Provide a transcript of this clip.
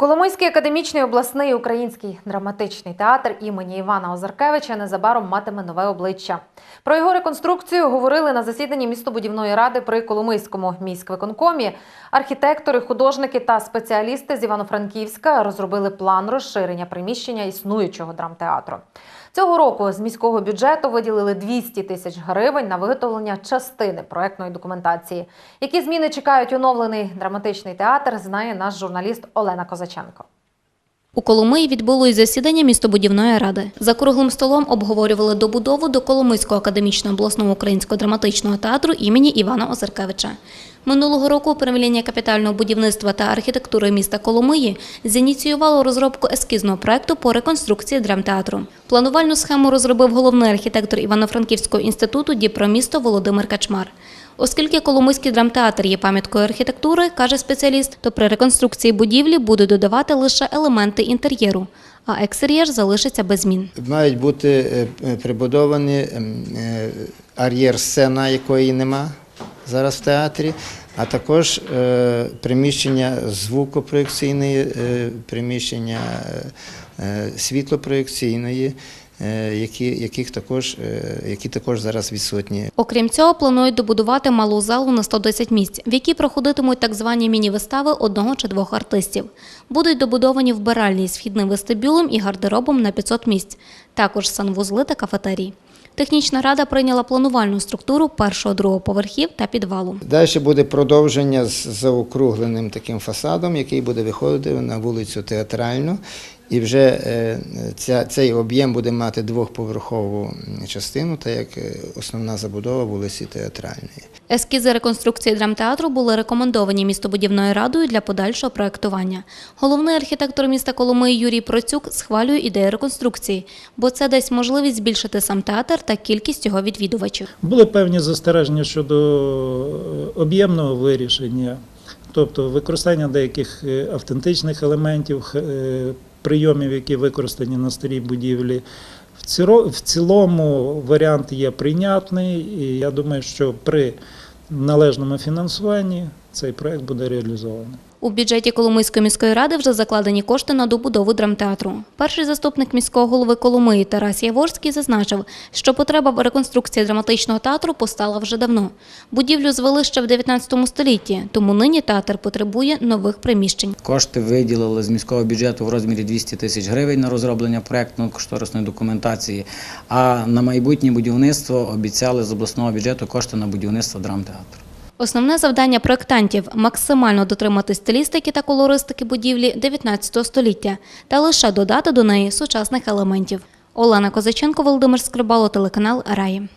Коломийський академічний обласний український драматичний театр імені Івана Озаркевича незабаром матиме нове обличчя. Про його реконструкцію говорили на засіданні містобудівної ради при Коломийському міськвиконкомі. Архітектори, художники та спеціалісти з Івано-Франківська розробили план розширення приміщення існуючого драмтеатру. Цього року з міського бюджету виділили 200 тисяч гривень на виготовлення частини проектної документації. Які зміни чекають оновлений драматичний театр, знає наш журналіст Олена Козаченко. У Коломиї відбулось засідання містобудівної ради. За круглим столом обговорювали добудову до Коломийського академічного обласного українського драматичного театру імені Івана Озеркевича. Минулого року управління капітального будівництва та архітектури міста Коломиї зініціювало розробку ескізного проекту по реконструкції драмтеатру. Планувальну схему розробив головний архітектор Івано-Франківського інституту Діпромісто Володимир Качмар. Оскільки Коломийський драмтеатр є пам'яткою архітектури, каже спеціаліст, то при реконструкції будівлі буде додавати лише елементи інтер'єру, а екстер'єр залишиться без змін. Мають бути е, е, прибудовані ем, е, ар'єр-сцена, якої нема зараз в театрі, а також приміщення звукопроєкційної, приміщення світлопроєкційної, які, яких також, е, які також зараз відсутні. Окрім цього, планують добудувати малу залу на 110 місць, в якій проходитимуть так звані міні-вистави одного чи двох артистів. Будуть добудовані вбиральні з вхідним вестибюлем і гардеробом на 500 місць, також санвузли та кафетерій. Технічна рада прийняла планувальну структуру першого другого поверхів та підвалу. Далі буде продовження з заокругленим таким фасадом, який буде виходити на вулицю Театральну. І вже е, ця, цей об'єм буде мати двохповерхову частину, так як е, основна забудова вулиці Театральної. Ескізи реконструкції драмтеатру були рекомендовані містобудівною радою для подальшого проектування. Головний архітектор міста Коломиї Юрій Процюк схвалює ідею реконструкції, бо це дасть можливість збільшити сам театр та кількість його відвідувачів. Були певні застереження щодо е, об'ємного вирішення, тобто використання деяких е, автентичних елементів, е, прийомів, які використані на старій будівлі. В цілому варіант є прийнятний, і я думаю, що при належному фінансуванні цей проект буде реалізований. У бюджеті Коломийської міської ради вже закладені кошти на добудову драмтеатру. Перший заступник міського голови Коломиї Тарас Яворський зазначив, що потреба реконструкції драматичного театру постала вже давно. Будівлю звели ще в 19 столітті, тому нині театр потребує нових приміщень. Кошти виділили з міського бюджету в розмірі 200 тисяч гривень на розроблення проєктно-кошторисної документації, а на майбутнє будівництво обіцяли з обласного бюджету кошти на будівництво драмтеатру. Основне завдання проєктантів – максимально дотримати стилістики та колористики будівлі 19 століття та лише додати до неї сучасних елементів. Олена Козаченко, Володимир Скрибало, телеканал Раї.